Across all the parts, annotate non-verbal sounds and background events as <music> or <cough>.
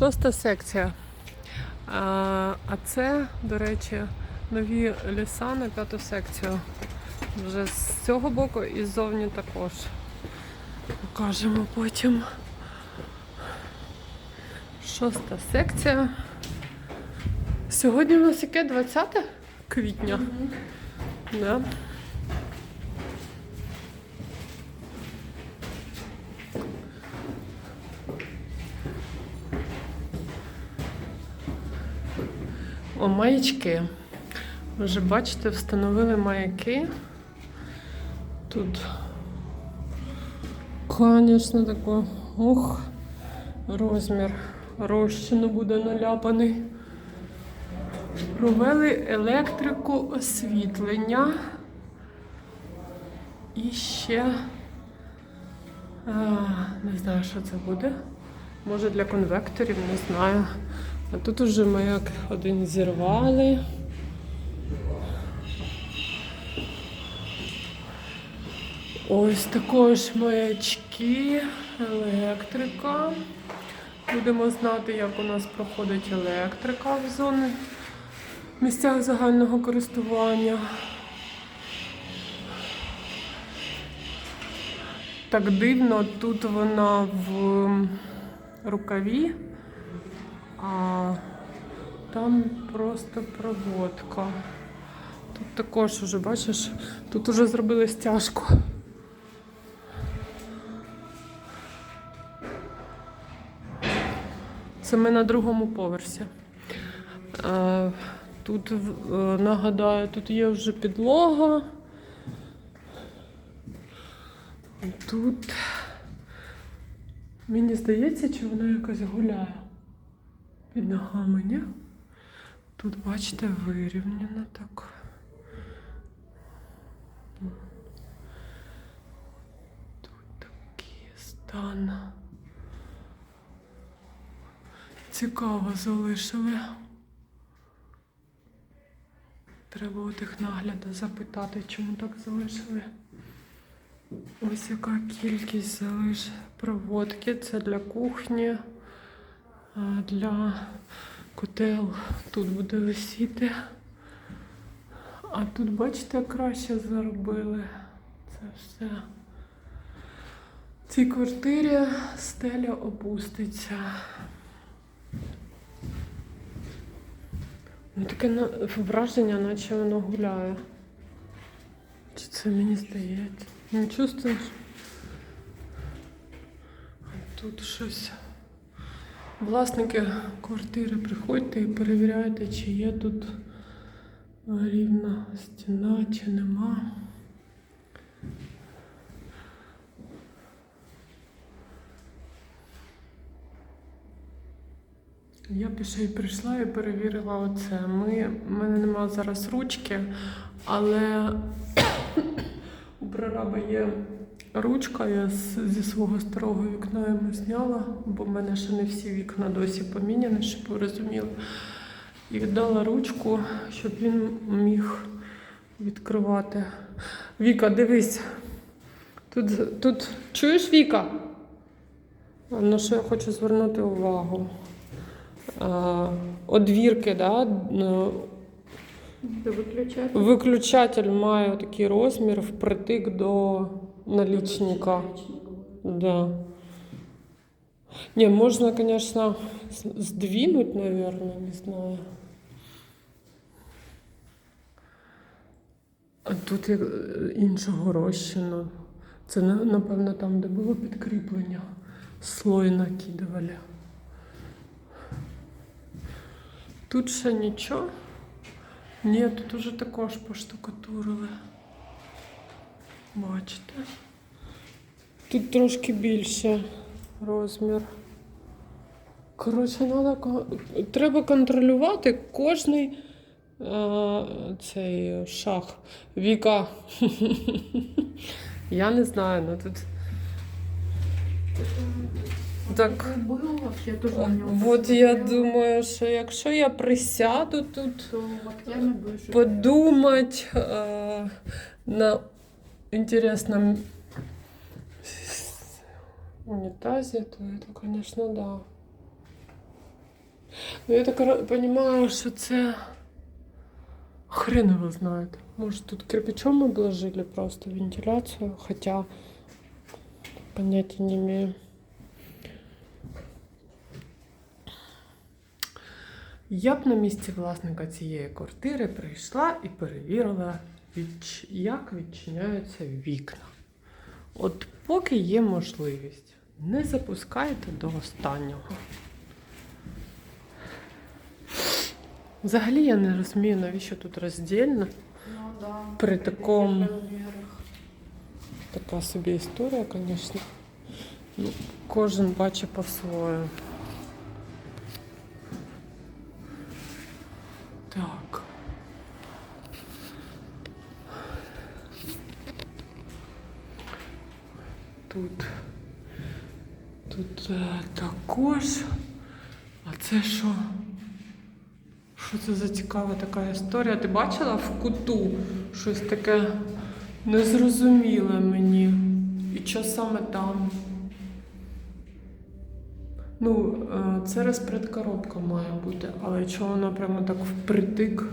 Шоста секція. А, це, до речі, нові ліса на п'яту секцію. Вже з цього боку і ззовні також. Покажемо потім. Шоста секція. Сьогодні у нас яке 20 квітня. Да. О, маячки. Вже бачите, встановили маяки. Тут, звісно, такий, ух, розмір розчину буде наляпаний. Провели електрику освітлення. І ще а, не знаю, що це буде. Може для конвекторів, не знаю. А тут уже маяк один зірвали. Ось також маячки, електрика. Будемо знати, як у нас проходить електрика в зоні місцях загального користування. Так дивно, тут вона в рукаві, а там просто проводка. Тут також уже, бачиш, тут уже зробили стяжку. Це ми на другому поверсі. Е, Тут, е, нагадаю, тут є вже підлога. Тут мені здається, чи вона якось гуляє під ногами? Тут, бачите, вирівняно так. Тут такий стан. Цікаво залишили. Треба у тих нагляду запитати, чому так залишили. Ось яка кількість залиш проводки. Це для кухні, для котел тут буде висіти. А тут, бачите, краще зробили це все. В цій квартирі стеля опуститься. Ну, таке враження, наче воно гуляє. Чи це мені здається? Не чувствуєш? А Тут щось. Власники квартири, приходьте і перевіряйте, чи є тут рівна стіна, чи нема. Я ще й прийшла і перевірила оце. Ми, в мене немає зараз ручки, але <coughs> у прораба є ручка. Я зі свого старого вікна йому зняла, бо в мене ще не всі вікна досі поміняні, щоб ви розуміли. І віддала ручку, щоб він міг відкривати. Віка, дивись. Тут, тут чуєш Віка? На що я хочу звернути увагу. А, одвірки, да? е, Виключати. виключатель має такий розмір впритик до налічника. Да. Не, можна, конечно, сдвинуть, наверное, не знаю. А тут як, іншого розчину. Це, напевно, там, де було підкріплення. Слой накидували. Тут ще нічого. Ні, тут уже також поштукатурили. Бачите? Тут трошки більше розмір. Коротше, надо, треба контролювати кожний е, цей шаг. Віка. <laughs> Я не знаю, ну тут. Так. От я думаю, що якщо я присяду тут, подумать э, на интересном унитазе, то это, конечно, да. Ну, я так розумію, що це хрен його знає. Може, тут кирпичом обложили просто вентиляцію, хоча поняття не имею. Я б на місці власника цієї квартири прийшла і перевірила, відч- як відчиняються вікна. От поки є можливість, не запускайте до останнього. Взагалі я не розумію, навіщо тут роздільно. Ну да. При такому- Така собі історія, звісно. Ну, кожен бачить по-своєму. Тут е, також. А це що? Що це за цікава така історія? Ти бачила в куту щось таке незрозуміле мені. І що саме там? Ну, е, це розпредкоробка має бути, але чого вона прямо так впритик?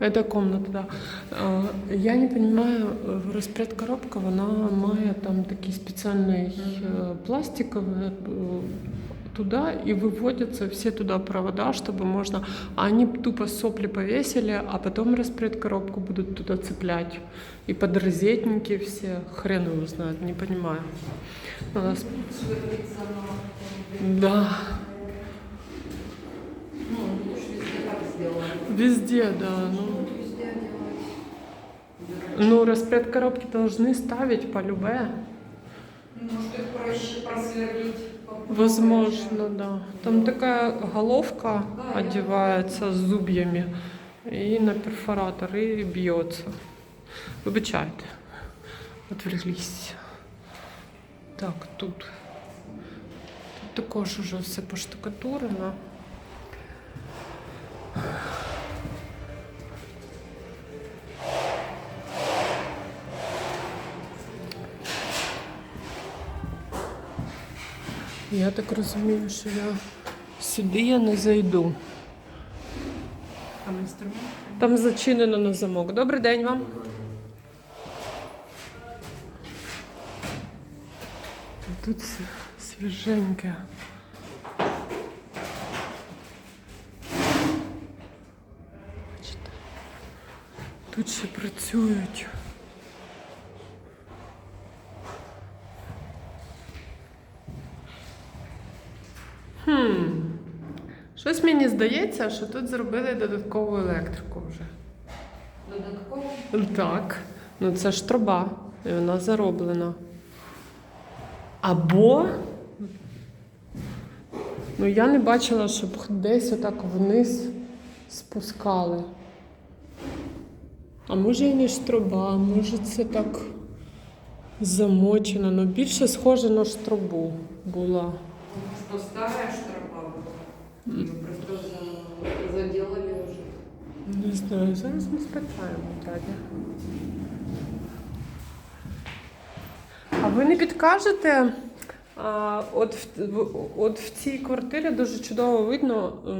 Это комната, да. А, Я не понимаю, э, розпредкоробка, вона має там такий спеціальний е, пластиковий е, туда и выводятся все туда провода, чтобы можно... А они тупо сопли повесили, а потом распредкоробку будут туда цеплять. И подрозетники все, хрен его знает, не понимаю. У нас... Да, Везде, да. Ну, ну распредкоробки должны ставить по любе. Может, их проще просверлить. Возможно, да. Там такая головка одевается с зубьями и на перфоратор и бьется. Вибачайте. Отвлеклись. Так, тут. Тут також уже все поштукатурено. Я так розумію, що я сюди я не зайду. Там инструмент. Там зачинено на замок. Добрий день вам. Тут свіженьке. Бачите? Тут ще працюють. Щось мені здається, що тут зробили додаткову електрику вже. Додатково. Так, ну це ж труба, і вона зароблена. Або. Ну, я не бачила, щоб десь отак вниз спускали. А може і не ж труба, може це так замочено. Ну більше схоже на штрубу була. Штрафа была. Ее просто за- заделали уже. Не знаю, зараз ми спитаємо дядя. А ви не підкажете? А, от, в, в- от в цій квартирі дуже чудово видно е,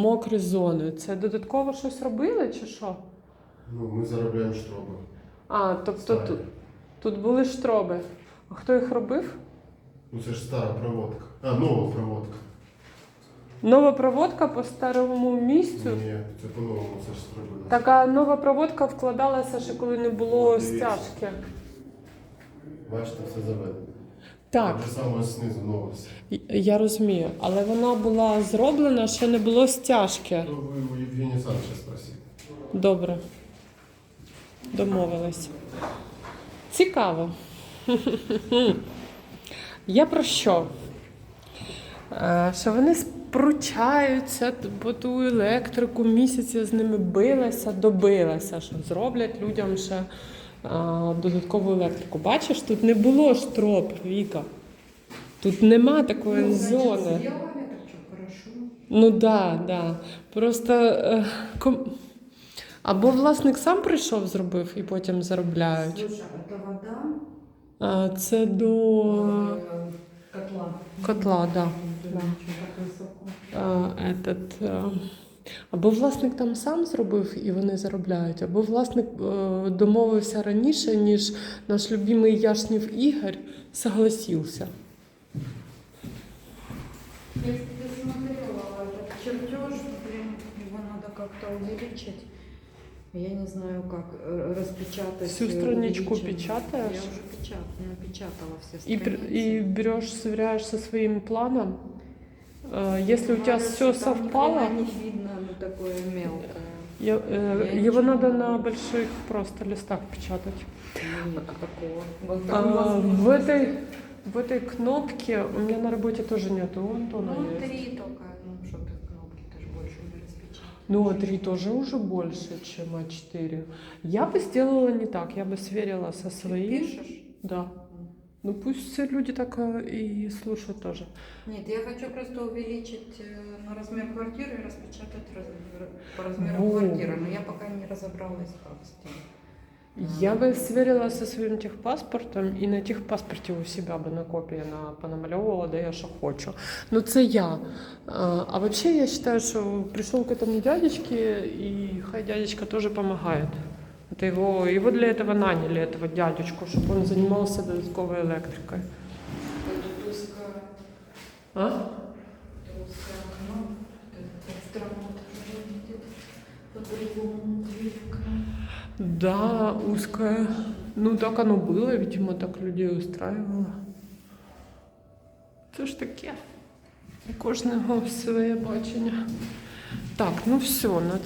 мокрі зони. Це додатково щось робили чи що? Ну, ми заробляємо штроби. А, тобто тут, тут були штроби. А хто їх робив? Ну це ж стара проводка. А, нова проводка. Нова проводка по старому місцю. Ні, це по-новому це ж зробили. Така нова проводка вкладалася ще коли не було Дивіться. стяжки. Бачите, все заведено. Так. Же саме знизу нова все. Я розумію, але вона була зроблена, ще не було стяжки. Ну, ви у Євгенія Санча спросите. Добре. Домовились. Цікаво. <laughs> Я про що? Е, Що вони спручаються по ту електрику, місяць я з ними билася, добилася, що зроблять людям ще е, додаткову електрику. Бачиш, тут не було штроб, Віка. Тут нема такої зони. Сделали, так хорошо. Ну да, да. Просто е, ком... або власник сам прийшов, зробив і потім заробляють. Слушай, это вода А, Це до Э, Котла. котла, да. Да. Так високо. А, этот, е, або власник там сам зробив і вони заробляють, або власник е, домовився раніше, ніж наш любимий Яшнів Ігор согласився. Я кстати, смотрела этот чертеж, блин, его надо как-то увеличить. Я не знаю, как э, распечатать. Всю э, страничку увеличенную. печатаешь? Я уже печат, напечатала все И, страницы. пр- и берешь, сверяешь со своим планом. Э, Если у тебя Надо, все что там совпало, нихрена не видно, ну такое мелкое. я- э, Я его ничего надо не на могу. больших просто листах печатать. Ну, Нет такого. Вот А, там в возможно. этой в этой кнопке у меня на работе тоже нету, у Антона Ну, есть. три только. Ну, что ты кнопки, ты же больше не распечатаешь. Ну, А3 тоже уже больше, чем А4. Я бы сделала не так, я бы сверила со Ты своим. пишешь? Да. Ну пусть все люди так э, и слушают тоже. Нет, я хочу просто увеличить э, на размер квартиры и распечатать раз- по размеру Во. квартиры. Но я пока не разобралась, как с тем. Я бы сверила со своим техпаспортом і на техпаспорті у себе би на копії на, понамальовувала, де я що хочу. Ну це я. А, а вообще я считаю, что пришел к этому дядечке, и хай дядечка тоже помогает. Это его, его для этого наняли, этого дядечку, чтобы он занимался додатковой электрикой. Тут узкое, А? узкое окно. Это странно тоже выглядит. По-другому дверка. Да, узкое. Ну так оно было, видимо, так людей устраивало. Це ж таке. У кожного своє бачення. Так, ну все, на